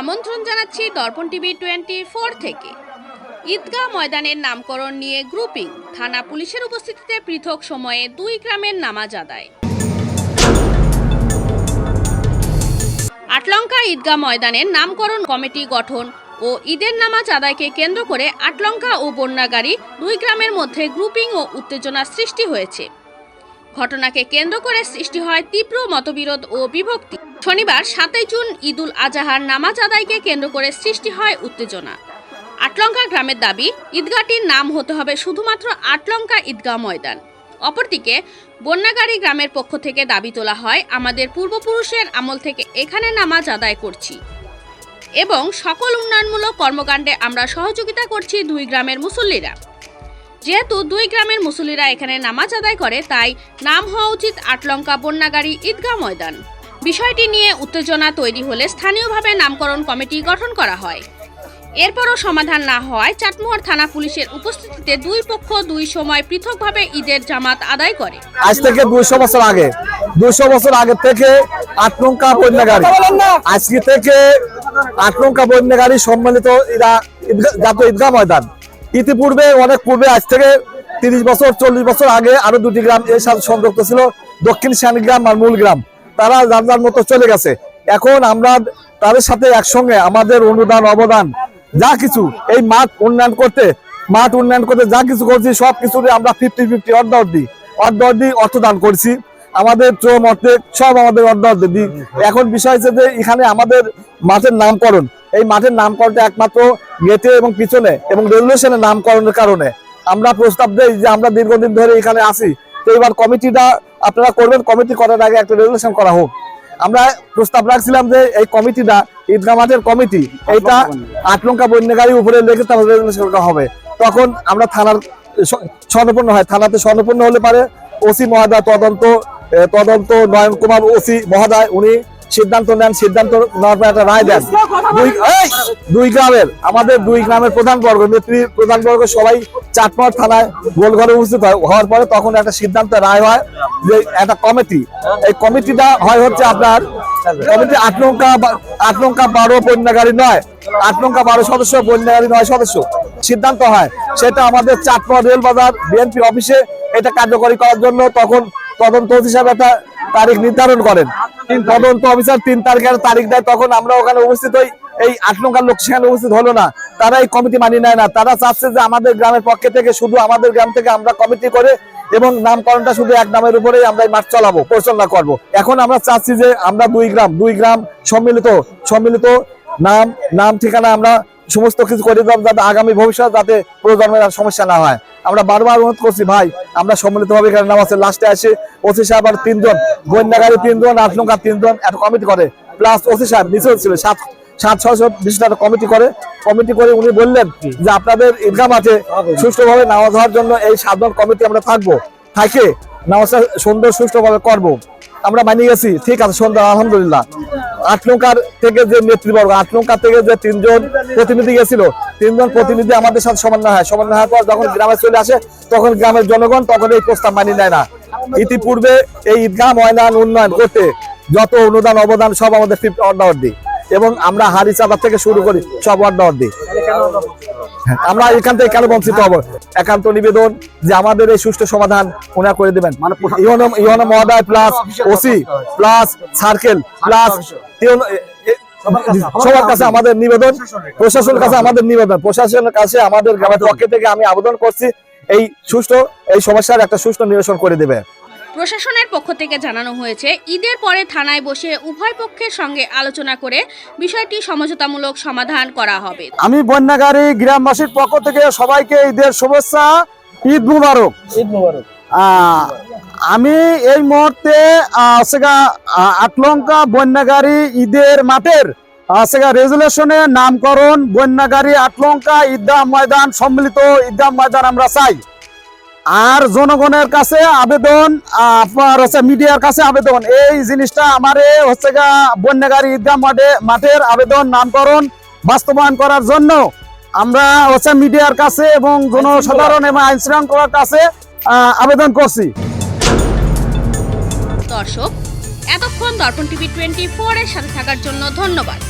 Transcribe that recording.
আমন্ত্রণ জানাচ্ছি দর্পণ TV twenty four থেকে। ঈদগাহ ময়দানের নামকরণ নিয়ে গ্রুপিং। থানা পুলিশের উপস্থিতিতে পৃথক সময়ে দুই গ্রামের নামাজ আদায়। আটলঙ্কা ঈদগাহ ময়দানের নামকরণ কমিটি গঠন ও ঈদের নামাজ আদায়কে কেন্দ্র করে আটলঙ্কা ও বন্যাগাড়ি দুই গ্রামের মধ্যে গ্রুপিং ও উত্তেজনা সৃষ্টি হয়েছে। ঘটনাকে কেন্দ্র করে সৃষ্টি হয় তীব্র মতবিরোধ ও বিভক্তি। শনিবার, সাতই জুন, ঈদুল আজাহার নামাজ আদায়কে কেন্দ্র করে সৃষ্টি হয় উত্তেজনা। আটলঙ্কা গ্রামের দাবি, ঈদগাহটির নাম হতে হবে শুধুমাত্র আটলঙ্কা ঈদগাহ ময়দান। অপরদিকে, বন্যাগাড়ি গ্রামের পক্ষ থেকে দাবি তোলা হয়, আমাদের পূর্বপুরুষের আমল থেকে এখানে নামাজ আদায় করছি। এবং সকল উন্নয়নমূলক কর্মকাণ্ডে আমরা সহযোগিতা করছি দুই গ্রামের মুসল্লিরা। যেহেতু দুই গ্রামের মুসল্লিরা এখানে নামাজ আদায় করে, তাই নাম হওয়া উচিত আটলঙ্কা বন্যাগাড়ি ঈদগাহ ময়দান। বিষয়টি নিয়ে উত্তেজনা তৈরি হলে স্থানীয়ভাবে নামকরণ কমিটি গঠন করা হয়। এরপরও সমাধান না হওয়ায় চাটমোহর থানা পুলিশের উপস্থিতিতে দুই পক্ষ দুই সময় পৃথকভাবে ঈদের জামাত আদায় করে। আজ থেকে দুইশো বছর আগে, দুইশো বছর আগে থেকে আট নৌকা বন্যাগাড়ি, আজকে থেকে আট নৌকা বন্যাগাড়ি সম্মিলিত জাতীয় ঈদগাহ ময়দান। ইতিপূর্বে, অনেক পূর্বে আজ থেকে তিরিশ বছর, চল্লিশ বছর আগে আরও দুটি গ্রাম এর সাথে সংযুক্ত ছিল দক্ষিণ গ্রাম আর মূল গ্রাম। তারা যার যার মতো চলে গেছে। এখন আমরা তাদের সাথে একসঙ্গে আমাদের অনুদান, অবদান, যা কিছু, এই মাঠ উন্নয়ন করতে, মাঠ উন্নয়ন করতে যা কিছু করছি, সব কিছু আমরা ফিফটি ফিফটি অর্ধ অর্ধি অর্ধ অর্ধি অর্থ দান করছি। আমাদের শ্রম, অর্থে সব আমাদের অর্ধ অর্ধে দিই। এখন বিষয় হচ্ছে যে এখানে আমাদের মাঠের নামকরণ, এই মাঠের নামকরণটা একমাত্র গেটে এবং পিছনে এবং রেগুলেশনের নামকরণের কারণে। আমরা প্রস্তাব দেই যে আমরা দীর্ঘদিন ধরে এখানে আসি তো এবার কমিটিটা আপনারা করবেন কমিটি করার আগে একটা রেজুলেশন করা হোক। আমরা প্রস্তাব রাখছিলাম যে এই কমিটিটা ঈদগাহ মাঠের কমিটি এইটা আটলঙ্কা বন্যাগাড়ি উপরে লেগে তাহলে রেজুলেশন করা হবে। তখন আমরা থানার স্বর্ণপূর্ণ হয় থানাতে স্বর্ণপূর্ণ হলে পারে ওসি মহাদা তদন্ত তদন্ত নয়ন কুমার ওসি মহাদায় উনি সিদ্ধান্ত নেন সিদ্ধান্ত নেওয়ার পর একটা রায় দেন। দুই দুই গ্রামের আমাদের দুই গ্রামের প্রধান বর্গ নেত্রী প্রধান বর্গ সবাই চাটমার থানায় গোলঘরে উপস্থিত হয়। হওয়ার পরে তখন একটা সিদ্ধান্ত রায় হয় যে একটা কমিটি। এই কমিটিটা হয় হচ্ছে আপনার কমিটি আট নৌকা আট নৌকা বারো বন্যাগাড়ি নয়। আট নৌকা বারো সদস্য বন্যাগাড়ি নয় সদস্য। সিদ্ধান্ত হয়। সেটা আমাদের চাটমোহর রেল বাজার বিএনপি অফিসে এটা কার্যকরী করার জন্য তখন তদন্ত হিসাবে একটা তারিখ নির্ধারণ করেন। তদন্ত অফিসার তিন তারিখের তারিখ দেয়, তখন আমরা ওখানে উপস্থিত হই। এই আট নৌকার লোক সেখানে উপস্থিত হলো না। তারা এই কমিটি মানি নেয় না। তারা চাচ্ছে যে আমাদের গ্রামের পক্ষে থেকে শুধু আমাদের গ্রাম থেকে আমরা কমিটি করে এবং নামকরণটা শুধু এক নামের উপরেই আমরা মাঠ চালাবো, পরিচালনা করব। এখন আমরা চাচ্ছি যে আমরা দুই গ্রাম দুই গ্রাম সম্মিলিত সম্মিলিত নাম নাম ঠিকানা আমরা সমস্ত কিছু করে দেব যাতে আগামী ভবিষ্যৎ যাতে প্রজন্মের আর সমস্যা না হয়। আমরা বারবার অনুরোধ করছি ভাই আমরা সম্মিলিত ভাবে এখানে নামাজের লাস্টে আসে ওসি সাহেব আর তিনজন বন্যাগাড়ি তিনজন আট নৌকা তিনজন একটা কমিটি করে। প্লাস ওসি সাহেব নিচে ছিল সাত সাত ছয়শো বিশটা কমিটি করে। কমিটি করে উনি বললেন যে আপনাদের ঈদগাহ মাঠে সুষ্ঠুভাবে নামাজ হওয়ার জন্য এই সাতজন কমিটি আমরা থাকব। থাকে নামাজটা সুন্দর সুষ্ঠুভাবে করব। আমরা মানিয়ে গেছি। ঠিক আছে সুন্দর আলহামদুলিল্লাহ। আট নৌকার থেকে যে নেতৃবর্গ আট নৌকা থেকে যে তিনজন প্রতিনিধি গেছিল তিনজন প্রতিনিধি আমাদের সাথে সমন্বয় হয়। সমন্বয় হওয়ার পর যখন গ্রামে চলে আসে তখন গ্রামের জনগণ তখন এই প্রস্তাব মানিয়ে নেয় না। ইতিপূর্বে এই ঈদগাহ ময়দান উন্নয়ন করতে যত অনুদান অবদান সব আমাদের ফিফটি অর্ডার এবং আমরা হাড়ি চাপা থেকে শুরু করি সব অর্ডার দিই। আমরা এখান থেকে কেন বঞ্চিত হব? একান্ত নিবেদন যে আমাদের এই সুষ্ঠু সমাধান ওনারা করে দেবেন। ইহন ইহন মহোদয় plus OC plus circle plus সবার কাছে আমাদের নিবেদন প্রশাসনের কাছে। আমাদের নিবেদন প্রশাসনের কাছে আমাদের গ্রামের পক্ষে থেকে আমি আবেদন করছি এই সুষ্ঠু এই সমস্যার একটা সুষ্ঠু নিরসন করে দেবে। প্রশাসনের পক্ষ থেকে জানানো হয়েছে ঈদের পরে থানায় বসে উভয় পক্ষের সঙ্গে আলোচনা করে বিষয়টি সমঝোতামূলক সমাধান করা হবে। আমি বন্যাগাড়ি গ্রামবাসীর পক্ষ থেকে সবাইকে ঈদের শুভেচ্ছা ঈদ মুবারক। আহ, আমি এই মুহূর্তে সেগা আটলঙ্কা বন্যাগাড়ি ঈদের মাঠের সেগা রেজুলেশনে নামকরণ বন্যাগাড়ি আটলঙ্কা ঈদগাহ ময়দান সম্মিলিত ঈদগাহ ময়দান আমরা চাই। আর জনগণের কাছে আবেদন আপনার হচ্ছে মিডিয়ার কাছে আবেদন এই জিনিসটা আমার হচ্ছে গা বন্যাগাড়ি ঈদগাহ মাঠে মাঠের আবেদন নামকরণ বাস্তবায়ন করার জন্য আমরা হচ্ছে মিডিয়ার কাছে এবং জনসাধারণ এবং আইন শৃঙ্খলার কাছে আবেদন করছি। দর্শক এতক্ষণ দর্পণ টিভি টোয়েন্টি ফোর এর সাথে থাকার জন্য ধন্যবাদ।